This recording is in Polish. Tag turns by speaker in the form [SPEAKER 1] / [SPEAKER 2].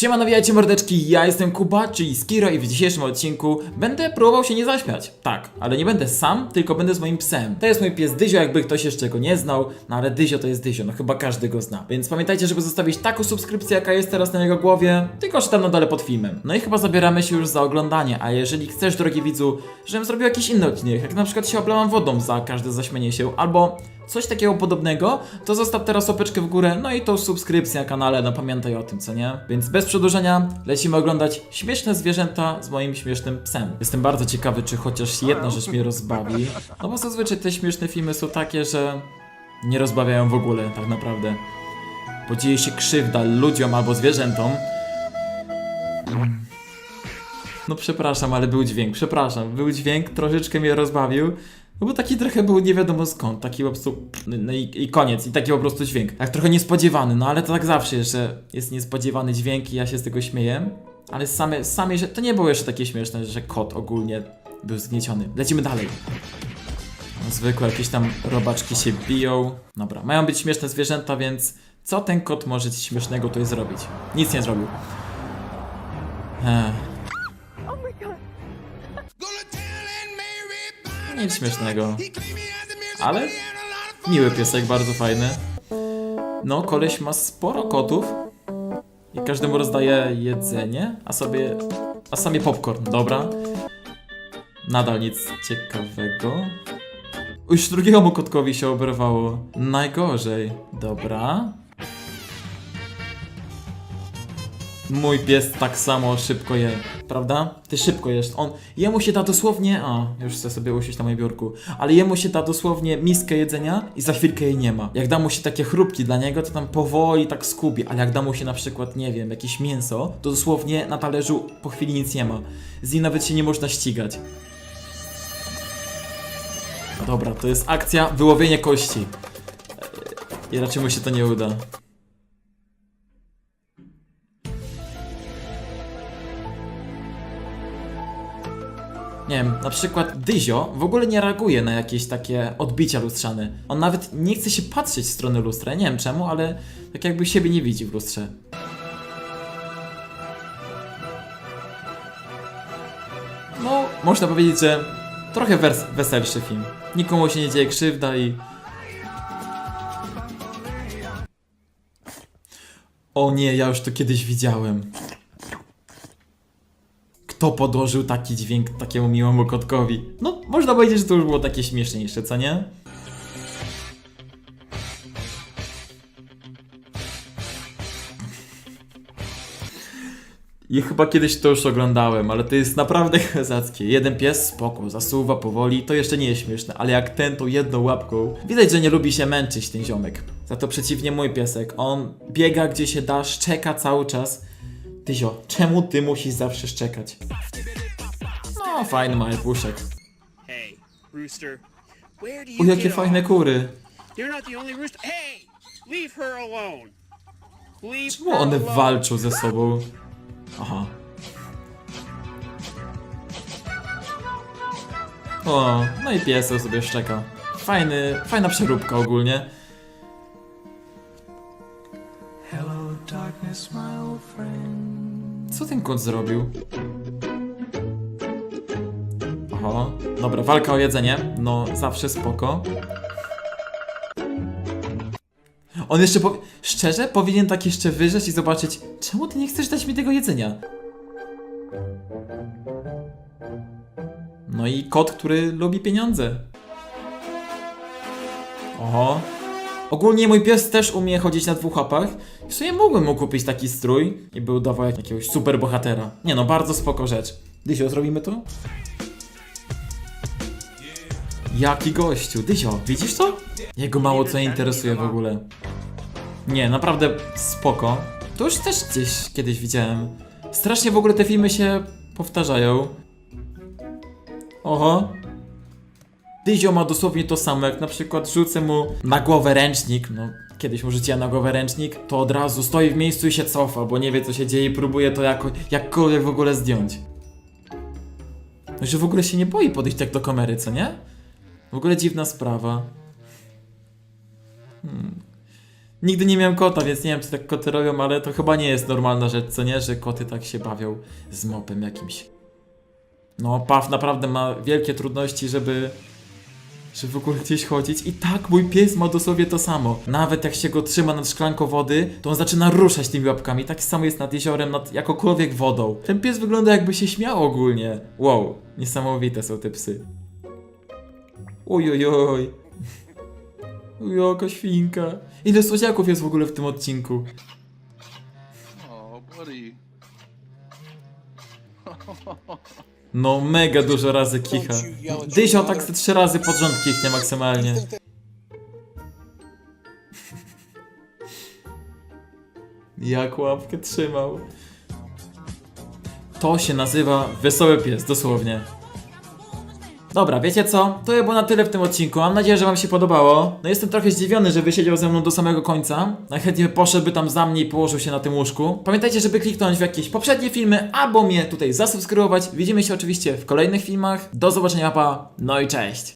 [SPEAKER 1] Siema, nawijajcie mordeczki, ja jestem Kuba, czyli Skiro i w dzisiejszym odcinku będę próbował się nie zaśmiać. Tak, ale nie będę sam, tylko będę z moim psem. To jest mój pies Dyzio, jakby ktoś jeszcze go nie znał, no ale Dyzio to jest Dyzio, no chyba każdy go zna. Więc pamiętajcie, żeby zostawić taką subskrypcję, jaka jest teraz na jego głowie, tylko że tam na dole pod filmem. No i chyba zabieramy się już za oglądanie, a jeżeli chcesz, drogi widzu, żebym zrobił jakiś inny odcinek, jak na przykład się oblałam wodą za każde zaśmienie się, albo coś takiego podobnego, to zostaw teraz łapeczkę w górę, no i tą subskrypcję na kanale, no pamiętaj o tym, co nie? Więc bez przedłużenia lecimy oglądać śmieszne zwierzęta z moim śmiesznym psem. Jestem bardzo ciekawy, czy chociaż jedna rzecz mnie rozbawi, no bo zazwyczaj te śmieszne filmy są takie, że nie rozbawiają w ogóle, tak naprawdę. Bo dzieje się krzywda ludziom albo zwierzętom. No przepraszam, ale był dźwięk, przepraszam, był dźwięk, troszeczkę mnie rozbawił. No bo taki trochę był nie wiadomo skąd, taki po prostu, no i, i koniec, i taki po prostu dźwięk. Tak trochę niespodziewany, no ale to tak zawsze że jest niespodziewany dźwięk i ja się z tego śmieję. Ale same, same, że to nie było jeszcze takie śmieszne, że kot ogólnie był zgnieciony. Lecimy dalej. No, zwykłe jakieś tam robaczki się biją. Dobra, mają być śmieszne zwierzęta, więc co ten kot może śmiesznego tutaj zrobić? Nic nie zrobił. Ech. Nic śmiesznego. Ale miły piesek, bardzo fajny. No, koleś ma sporo kotów. I każdemu rozdaje jedzenie, a sobie. A samie popcorn, dobra. Nadal nic ciekawego. Już drugiemu kotkowi się oberwało. Najgorzej. Dobra. Mój pies tak samo szybko je, prawda? Ty szybko jesz. On, jemu się da dosłownie, a już chcę sobie usiąść na moim biurku, ale jemu się da dosłownie miskę jedzenia i za chwilkę jej nie ma. Jak da mu się takie chrupki dla niego, to tam powoli tak skubi, ale jak da mu się na przykład, nie wiem, jakieś mięso, to dosłownie na talerzu po chwili nic nie ma. Z nim nawet się nie można ścigać. Dobra, to jest akcja wyłowienie kości. I raczej mu się to nie uda. Nie wiem, na przykład Dyzio w ogóle nie reaguje na jakieś takie odbicia lustrzane. On nawet nie chce się patrzeć w stronę lustra. Nie wiem czemu, ale tak jakby siebie nie widzi w lustrze. No, można powiedzieć, że trochę wers- weselszy film. Nikomu się nie dzieje krzywda i. O nie, ja już to kiedyś widziałem. Kto podłożył taki dźwięk takiemu miłemu kotkowi? No, można powiedzieć, że to już było takie śmieszniejsze, co nie? I chyba kiedyś to już oglądałem, ale to jest naprawdę kozackie. Jeden pies spoko, zasuwa powoli, to jeszcze nie jest śmieszne, ale jak ten to jedną łapką. Widać, że nie lubi się męczyć ten ziomek. Za to przeciwnie mój piesek. On biega gdzie się da, szczeka cały czas. Tyzio, czemu ty musisz zawsze szczekać? No, fajny mały puszek.
[SPEAKER 2] Hey, rooster. Where do you
[SPEAKER 1] O, jakie
[SPEAKER 2] get
[SPEAKER 1] fajne kury.
[SPEAKER 2] You're not the only rooster. Hey, leave her alone. Leave
[SPEAKER 1] Czemu one
[SPEAKER 2] alone.
[SPEAKER 1] walczą ze sobą? Aha. O, no i piesek sobie szczeka. Fajny, fajna przeróbka ogólnie.
[SPEAKER 3] Hello, darkness, my old friend.
[SPEAKER 1] Co ten kot zrobił? Oho, dobra, walka o jedzenie. No, zawsze spoko. On jeszcze powie... Szczerze? Powinien tak jeszcze wyrzeć i zobaczyć, czemu ty nie chcesz dać mi tego jedzenia? No i kot, który lubi pieniądze. Oho. Ogólnie mój pies też umie chodzić na dwóch łapach. W sumie mógłbym mu kupić taki strój i by udawał jak jakiegoś super bohatera. Nie no, bardzo spoko rzecz. Dysio, zrobimy to? Jaki gościu, Dysio, widzisz to? Jego mało co interesuje w ogóle. Nie, naprawdę spoko. To już też gdzieś kiedyś widziałem. Strasznie w ogóle te filmy się powtarzają. Oho. Dyzio ma dosłownie to samo, jak na przykład rzucę mu na głowę ręcznik, no kiedyś mu rzuciłem na głowę ręcznik, to od razu stoi w miejscu i się cofa, bo nie wie co się dzieje i próbuje to jako, jakkolwiek w ogóle zdjąć. No, że w ogóle się nie boi podejść tak do kamery, co nie? W ogóle dziwna sprawa. Hmm. Nigdy nie miałem kota, więc nie wiem, co tak koty robią, ale to chyba nie jest normalna rzecz, co nie? Że koty tak się bawią z mopem jakimś. No, Paw naprawdę ma wielkie trudności, żeby żeby w ogóle gdzieś chodzić. I tak mój pies ma dosłownie to samo. Nawet jak się go trzyma nad szklanką wody, to on zaczyna ruszać tymi łapkami. Tak samo jest nad jeziorem, nad jakokolwiek wodą. Ten pies wygląda jakby się śmiał ogólnie. Wow, niesamowite są te psy. Oj, oj, oj. Jaka świnka. Ile słodziaków jest w ogóle w tym odcinku?
[SPEAKER 4] Oh, buddy.
[SPEAKER 1] No mega dużo razy kicha. Dysio tak ze trzy razy pod rząd kichnie maksymalnie. Jak łapkę trzymał. To się nazywa wesoły pies, dosłownie. Dobra, wiecie co? To by było na tyle w tym odcinku. Mam nadzieję, że Wam się podobało. No jestem trochę zdziwiony, że wysiedział ze mną do samego końca. Najchętniej poszedłby tam za mnie i położył się na tym łóżku. Pamiętajcie, żeby kliknąć w jakieś poprzednie filmy, albo mnie tutaj zasubskrybować. Widzimy się oczywiście w kolejnych filmach. Do zobaczenia, pa. No i cześć.